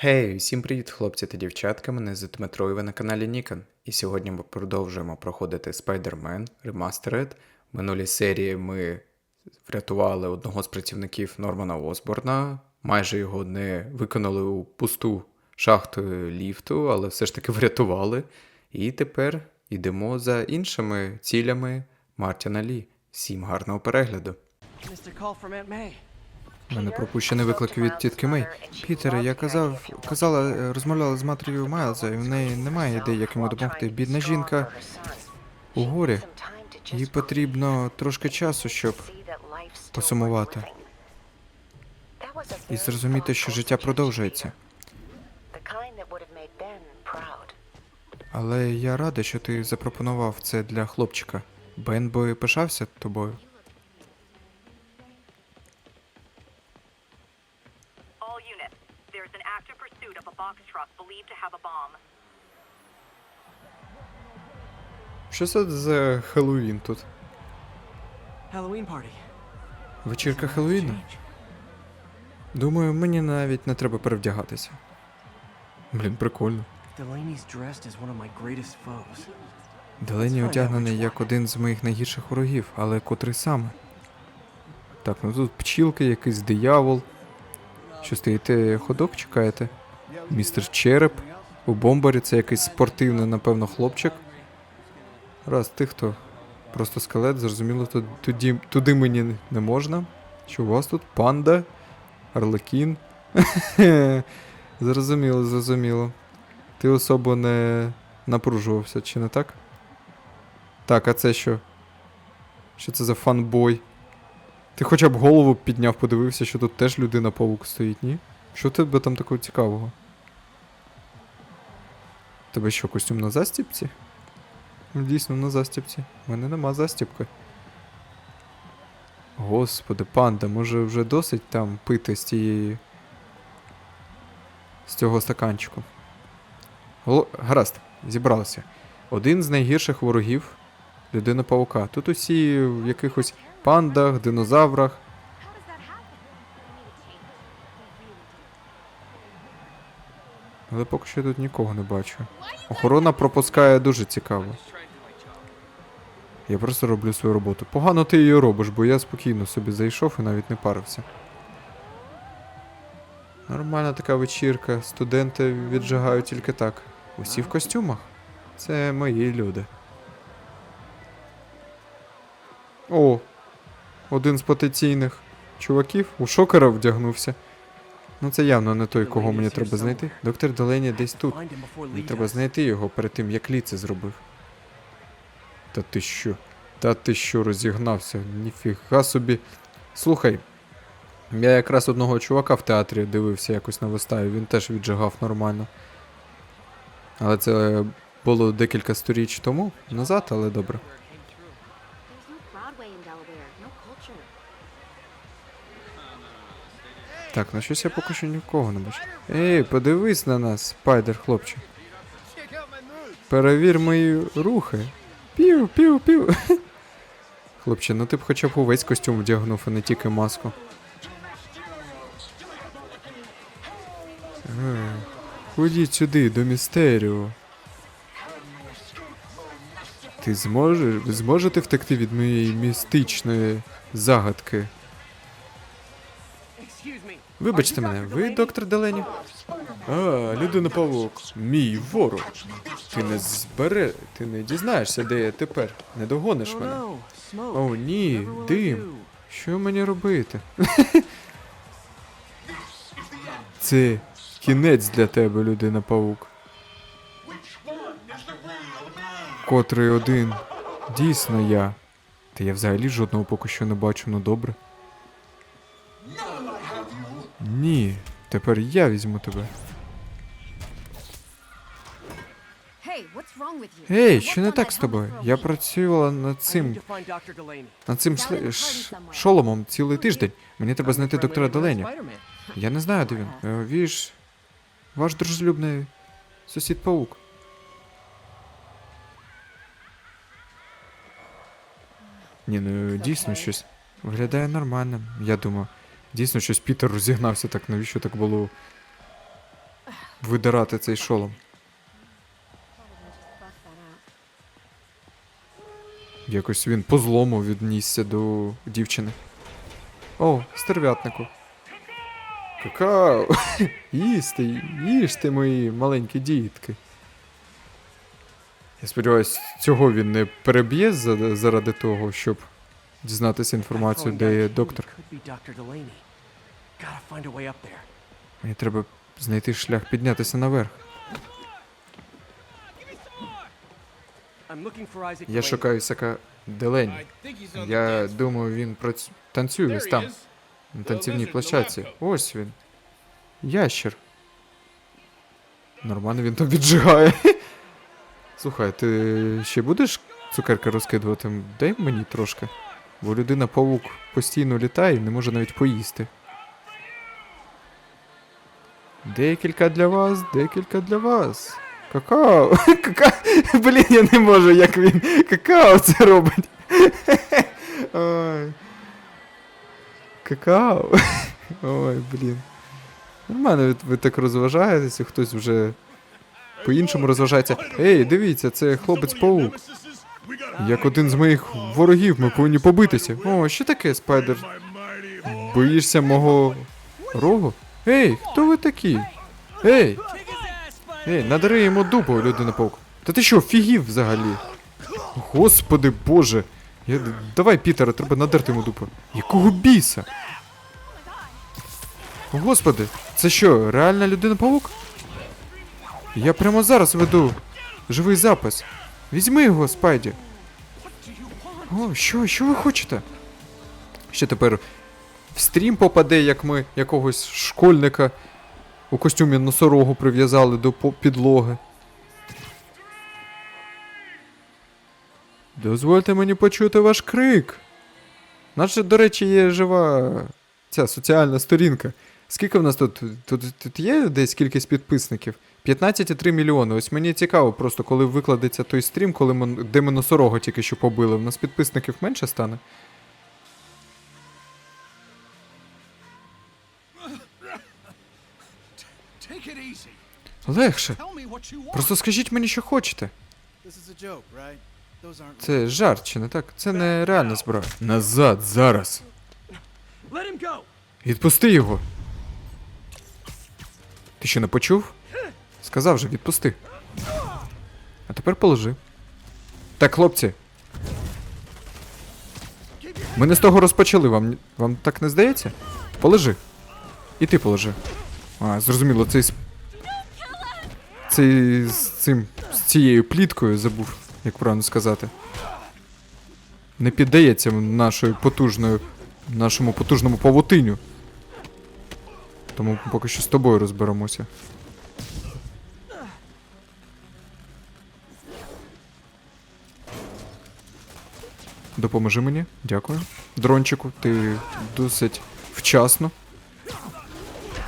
Гей, всім привіт, хлопці та дівчатка. Мене звати Дмитро, і ви на каналі Нікон. І сьогодні ми продовжуємо проходити Spider-Man Remastered. В минулій серії ми врятували одного з працівників Нормана Осборна. Майже його не виконали у пусту шахту ліфту, але все ж таки врятували. І тепер йдемо за іншими цілями Мартіна Лі. Всім гарного перегляду. From Aunt May. Мене пропущений виклик від тітки Мей. Пітере, я казав, казала, розмовляла з матір'ю Майлза, і в неї немає ідей, як йому допомогти. Бідна жінка у горі. Їй потрібно трошки часу, щоб посумувати і зрозуміти, що життя продовжується. Але я радий, що ти запропонував це для хлопчика. Бен би пишався тобою. Truck believed to have a bomb. Що це за Хеллоуін тут? Halloween party. Вечірка Хеллоуіну? Думаю, мені навіть не треба перевдягатися. Блін, прикольно. Делені одягнений як один з моїх найгірших ворогів, але котрий саме. Так, ну тут пчілки, якийсь диявол. Що стоїте, ходок чекаєте? Містер Череп. У бомбарі це якийсь спортивний, напевно, хлопчик. Раз, ти хто? Просто скелет, зрозуміло, туди, туди мені не можна. Що у вас тут? Панда? Арлекін? зрозуміло, зрозуміло. Ти особо не напружувався, чи не так? Так, а це що? Що це за фанбой? Ти хоча б голову підняв, подивився, що тут теж людина павук стоїть, ні? Що в тебе там такого цікавого? Тебе що, костюм на застіпці? Ну, Дійсно, на застіпці. У мене нема застіпки. Господи, панда, може вже досить там пити з тієї. з цього стаканчику. Голо- Гаразд, зібралися. Один з найгірших ворогів людина паука. Тут усі в якихось пандах, динозаврах. Але поки що я тут нікого не бачу. Охорона пропускає дуже цікаво. Я просто роблю свою роботу. Погано ти її робиш, бо я спокійно собі зайшов і навіть не парився. Нормальна така вечірка. Студенти віджигають тільки так. Усі в костюмах. Це мої люди. О, один з потенційних чуваків у шокера вдягнувся. Ну це явно не той, кого мені треба знайти. Доктор Делені десь тут. Мені треба знайти його перед тим, як Лі це зробив. Та ти що? Та ти що розігнався? Ніфіга собі. Слухай. Я якраз одного чувака в театрі дивився якось на виставі, він теж віджигав нормально. Але це було декілька сторіч тому, назад, але добре. Так, ну щось я поки що нікого не бачу. Ей, подивись на нас, спайдер, хлопче. Перевір мої рухи. Пів, пів, пів. Хлопче, ну ти б хоча б увесь костюм вдягнув, а не тільки маску. Е, Ходіть сюди, до містеріо. Ти зможеш. Зможете втекти від моєї містичної загадки? Вибачте мене, ви доктор Делені? А, людина павук, мій ворог. Ти не збере, ти не дізнаєшся, де я тепер. Не догониш мене. О, ні, дим. Що мені робити? Це кінець для тебе, людина павук. Котрий один. Дійсно я. Та я взагалі жодного поки що не бачу, ну добре. Ні, тепер я візьму тебе. Гей, що не так з тобою? Я працювала над цим над цим шле... ш... шоломом цілий тиждень. Мені треба знайти доктора neighborhood Я не знаю, де він. Е, Віж. Ваш дружелюбний сусід паук. Ні, ну дійсно щось. Виглядає нормально. Я думаю. Дійсно щось Пітер розігнався так, навіщо так було видирати цей шолом. Якось він по злому віднісся до дівчини. О, стерв'ятнику. Какао! Їсти, їжте, мої маленькі дітки. Я сподіваюся, цього він не переб'є заради того, щоб дізнатися інформацію, де є доктор. Мені треба знайти шлях піднятися наверх. Я шукаю Ісака Делені. Я думаю, він прац... танцює там, на танцівній площадці. Ось він. Ящер. Нормально він там віджигає. Слухай, ти ще будеш цукерки розкидувати? Дай мені трошки. Бо людина павук постійно літає і не може навіть поїсти. Декілька для вас, декілька для вас. Какао. Какао. Блін, я не можу, як він. Какао це робить. Ой. Какао. Ой, блін. Нормально ви, так розважаєтеся, хтось вже по-іншому розважається. Ей, дивіться, це хлопець-паук. Як один з моїх ворогів, ми повинні побитися. О, що таке, спайдер? Боїшся мого рогу? Ей, хто ви такі? Ей! Ей, надари йому дупу, людина паук. Та ти що, фігів взагалі? Господи боже. Я... Давай, Пітера, треба надерти йому дупу. Якого біса? Господи, це що, реальна людина паук? Я прямо зараз веду живий запис. Візьми його, Спайді. О, що, що ви хочете? Ще тепер в стрім попаде, як ми якогось школьника у костюмі носорогу прив'язали до підлоги. Дозвольте мені почути ваш крик. Наче, до речі, є жива ця соціальна сторінка. Скільки в нас тут? Тут, тут є десь кількість підписників? 15,3 мільйони. Ось мені цікаво, просто коли викладеться той стрім, коли ми, де ми носорога тільки що побили. В нас підписників менше стане. Легше. Просто скажіть мені, що хочете. Це жарт, чи не так? Це не реальна зброя. Назад, зараз. Відпусти його. Ти що не почув? Сказав же, відпусти. А тепер положи. Так, хлопці. Ми не з того розпочали, вам, вам так не здається? Положи. І ти положи. А, зрозуміло, цей. Цей з цим. з цією пліткою забув, як правильно сказати. Не піддається нашою потужною. нашому потужному павутиню. Тому поки що з тобою розберемося. Допоможи мені, дякую. Дрончику, ти досить вчасно.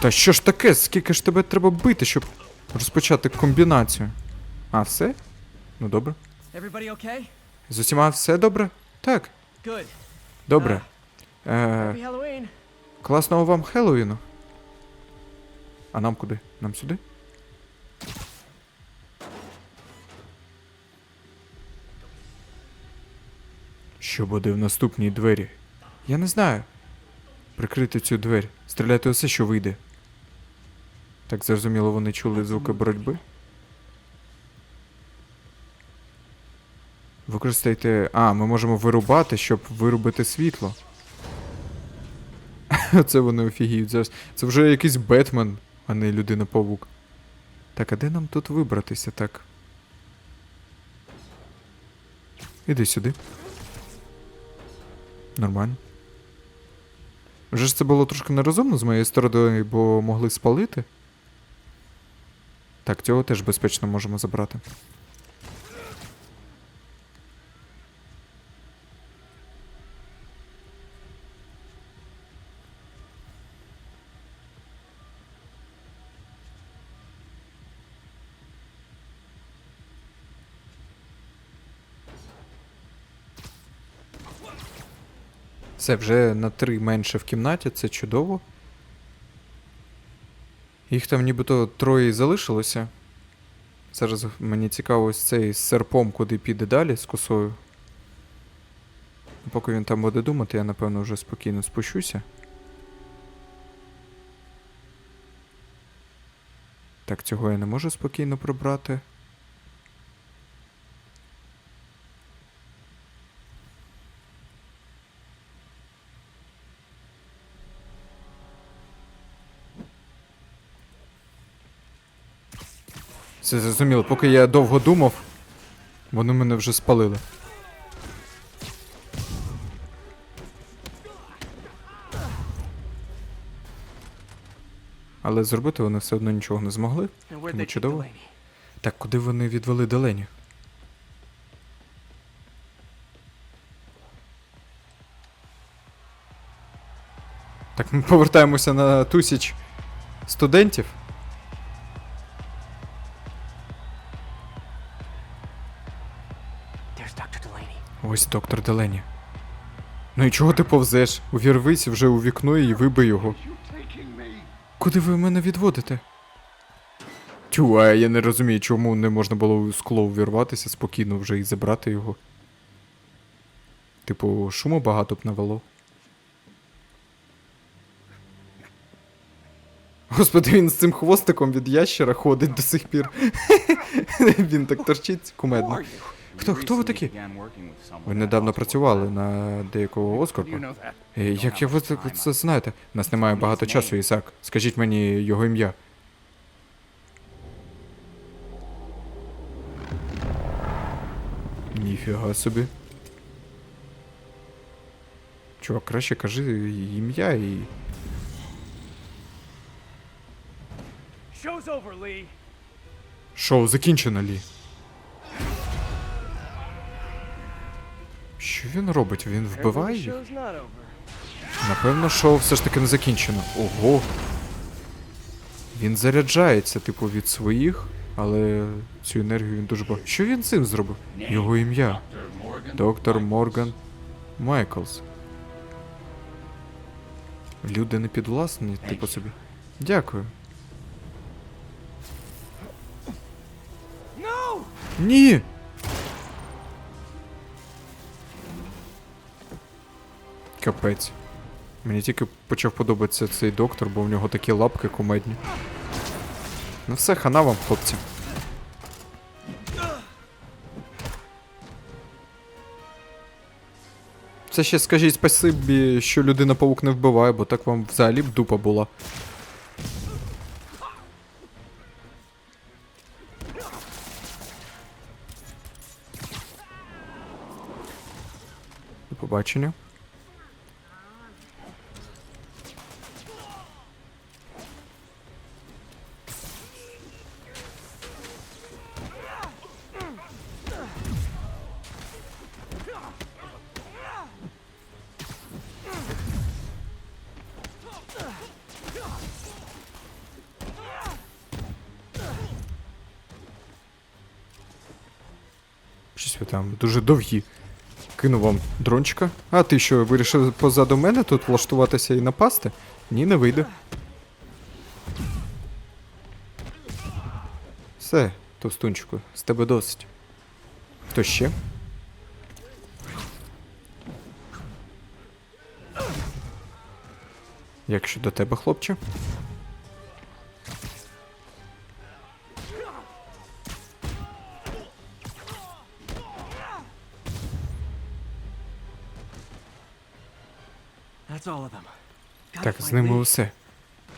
Та що ж таке? Скільки ж тебе треба бити, щоб розпочати комбінацію? А, все? Ну добре. Okay? З усіма все добре? Так, Good. добре. Е, класного вам Хеллоуіну. А нам куди? Нам сюди? Що буде в наступній двері? Я не знаю. Прикрити цю двері. Стріляти усе, що вийде. Так зрозуміло, вони чули звуки боротьби. Використайте. А, ми можемо вирубати, щоб вирубити світло. Це вони офігіють зараз. Це вже якийсь Бетмен, а не людина-павук. Так, а де нам тут вибратися, так? Іди сюди. Нормально. Вже ж це було трошки нерозумно з моєї сторони, бо могли спалити. Так, цього теж безпечно можемо забрати. Все, вже на три менше в кімнаті, це чудово. Їх там нібито троє залишилося. Зараз мені цікаво ось цей з серпом, куди піде далі з косою. Поки він там буде думати, я напевно вже спокійно спущуся. Так, цього я не можу спокійно прибрати. Все зрозуміло, поки я довго думав, вони мене вже спалили. Але зробити вони все одно нічого не змогли. Тому чудово. Так, куди вони відвели Делені? Так, ми повертаємося на тусіч студентів. Ось доктор Делені. Ну і чого ти повзеш? Увірвись вже у вікно і вибий його. Куди ви мене відводите? Тю, а я не розумію, чому не можна було у скло увірватися спокійно вже і забрати його. Типу, шуму багато б навело. Господи, він з цим хвостиком від ящера ходить до сих пір. він так торчить кумедно. Хто, хто ви такі? Ви недавно працювали на деякого Оскарпа. Е, Як як ви це, знаєте? У нас немає багато часу, Ісак. Скажіть мені його ім'я. Ніфіга собі. Чувак, краще кажи ім'я і. Шоу закінчено, Лі. Що він робить? Він вбиває їх? Напевно, шоу все ж таки не закінчено. Ого. Він заряджається, типу, від своїх, але цю енергію він дуже багато. Що він цим зробив? Його ім'я. Доктор Морган Майклс. Люди не підвласні, типу собі. Дякую. Ні! Капець. Мені тільки почав подобатися цей доктор, бо в нього такі лапки кумедні. Ну все, хана вам, хлопці. Це ще скажіть спасибі, що людина паук не вбиває, бо так вам взагалі б дупа була. Побачення. Щось там дуже довгі. Кину вам дрончика. А ти що, вирішив позаду мене тут влаштуватися і напасти? Ні, не вийде. Все, товстунчику, з тебе досить. Хто ще? Як щодо тебе, хлопче? Так, з ними усе.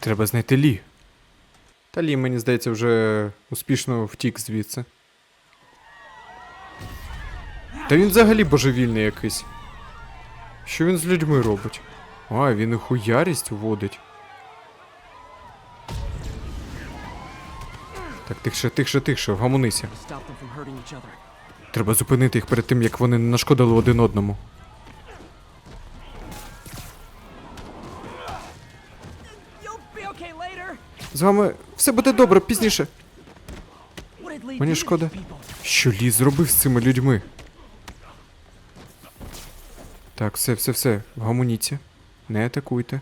Треба знайти Лі. Та Лі, мені здається, вже успішно втік звідси. Та він взагалі божевільний якийсь. Що він з людьми робить? А, він і хуярість вводить. Так, тихше, тихше, тихше, вгамунися. Треба зупинити їх перед тим, як вони не нашкодили один одному. З вами все буде добре пізніше. Мені шкода. Що Лі зробив з цими людьми? Так, все, все, все. Вгамуніться. Не атакуйте.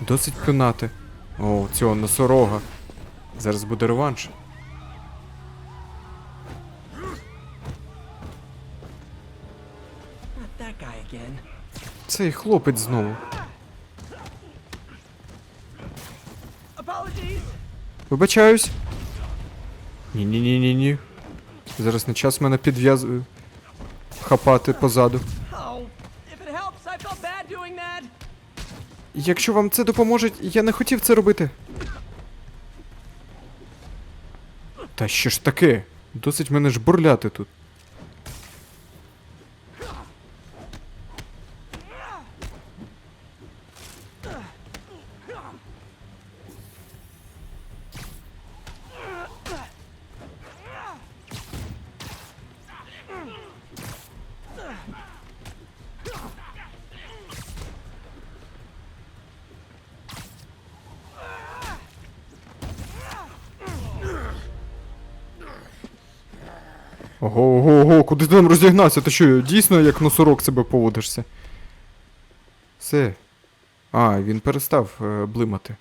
Досить пинати. О, цього носорога. Зараз буде реванш. Цей хлопець знову. Вибачаюсь. Ні-ні-ні-ні-ні. Зараз не час мене підв'язує. Хапати позаду. Якщо вам це допоможе, я не хотів це робити. Та що ж таке? Досить мене ж бурляти тут. Ого, ого, ого, куди ти там розігнався? Ти що, дійсно як носорог себе поводишся? Все. А, він перестав е, блимати.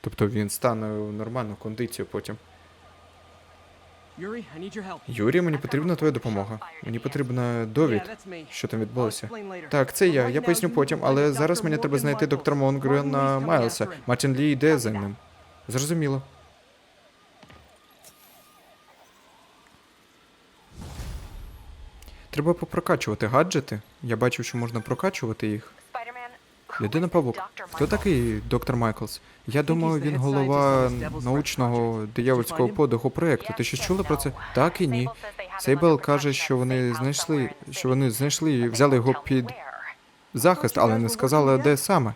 Тобто він стане в нормальну кондицію потім. Юрій, мені потрібна твоя допомога. Мені потрібна довід, що там відбулося. Так, це я. Я поясню потім, але зараз мені треба знайти доктора Монгрена Майлса. Мартін Лі йде за ним. Зрозуміло. Треба попрокачувати гаджети. Я бачив, що можна прокачувати їх. Людина Павук. Хто такий доктор Майклс? Я думаю, він голова научного диявольського подиху проєкту. Ти щось чула про це? Так і ні. Сейбел каже, що вони знайшли, що вони знайшли і взяли його під захист, але не сказали, де саме.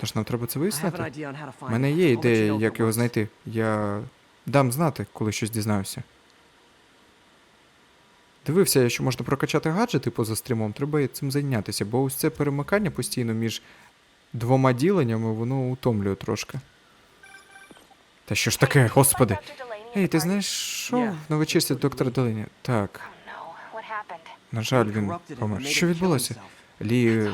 Тож нам треба це вияснити. У мене є ідея, як його знайти. Я дам знати, коли щось дізнаюся. Дивився що можна прокачати гаджети поза стрімом, треба цим зайнятися, бо ось це перемикання постійно між двома діленнями, воно утомлює трошки. Та що ж таке, господи? Ей, ти знаєш, що на вечірці доктора Делині? Так, на жаль, він помер. Що відбулося? Лі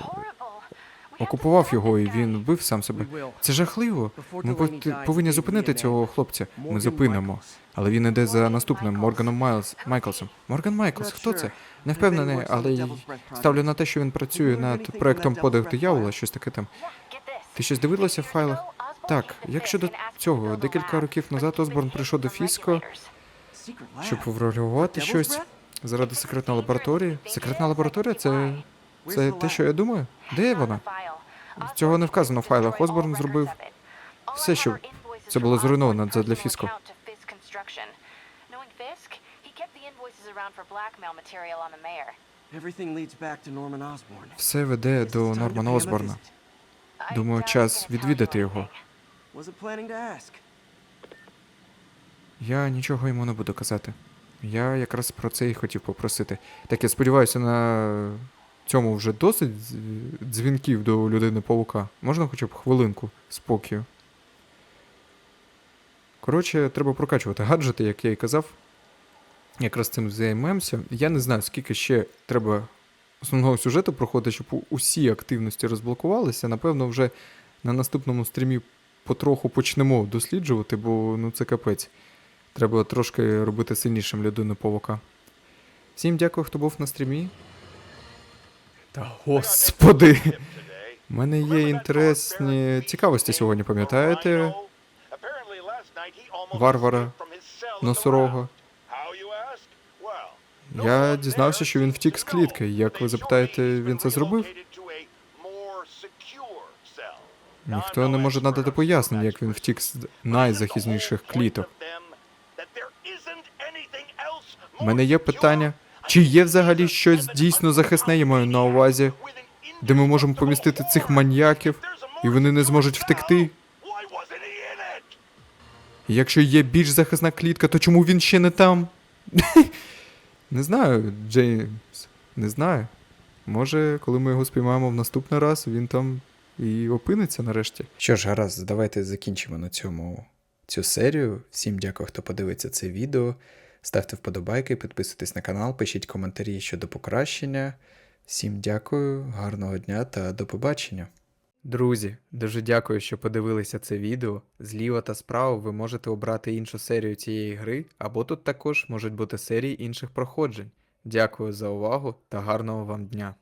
окупував його, і він вбив сам себе. Це жахливо. Ми повинні зупинити цього хлопця. Ми зупинимо. Але він іде за наступним Морганом Майлз Майклсом. Морган Майклс, хто це? Не впевнений, але й ставлю на те, що він працює над проектом подих диявола, щось таке там. Ти щось дивилася в файлах? Так, як щодо цього, декілька років назад Осборн прийшов до Фіско, щоб врегулювати щось заради секретної лабораторії. Секретна лабораторія це. Це те, що я думаю? Де вона? Цього не вказано в файлах. Осборн зробив все, що це було зруйновано Norman Osborn. Все веде до Нормана Осборна. Думаю, час відвідати його. Я нічого йому не буду казати. Я якраз про це і хотів попросити. Так я сподіваюся, на цьому вже досить дзвінків до людини павука. Можна хоча б хвилинку спокою. Коротше, треба прокачувати гаджети, як я і казав. Якраз цим займемося. Я не знаю, скільки ще треба основного сюжету проходити, щоб усі активності розблокувалися. Напевно, вже на наступному стрімі потроху почнемо досліджувати, бо ну це капець. Треба трошки робити сильнішим людину павука. Всім дякую, хто був на стрімі. Та господи! У мене є інтересні цікавості сьогодні, пам'ятаєте? Варвара, носорога. Я дізнався, що він втік з клітки. Як ви запитаєте, він це зробив? Ніхто не може надати пояснень, як він втік з найзахисніших кліток. У мене є питання, чи є взагалі щось дійсно захисне, я маю на увазі, де ми можемо помістити цих маньяків, і вони не зможуть втекти? Якщо є більш захисна клітка, то чому він ще не там? не знаю, Джеймс, не знаю. Може, коли ми його спіймаємо в наступний раз, він там і опиниться нарешті. Що ж, гаразд, давайте закінчимо на цьому цю серію. Всім дякую, хто подивиться це відео. Ставте вподобайки, підписуйтесь на канал, пишіть коментарі щодо покращення. Всім дякую, гарного дня та до побачення. Друзі, дуже дякую, що подивилися це відео. Зліва та справа ви можете обрати іншу серію цієї гри, або тут також можуть бути серії інших проходжень. Дякую за увагу та гарного вам дня!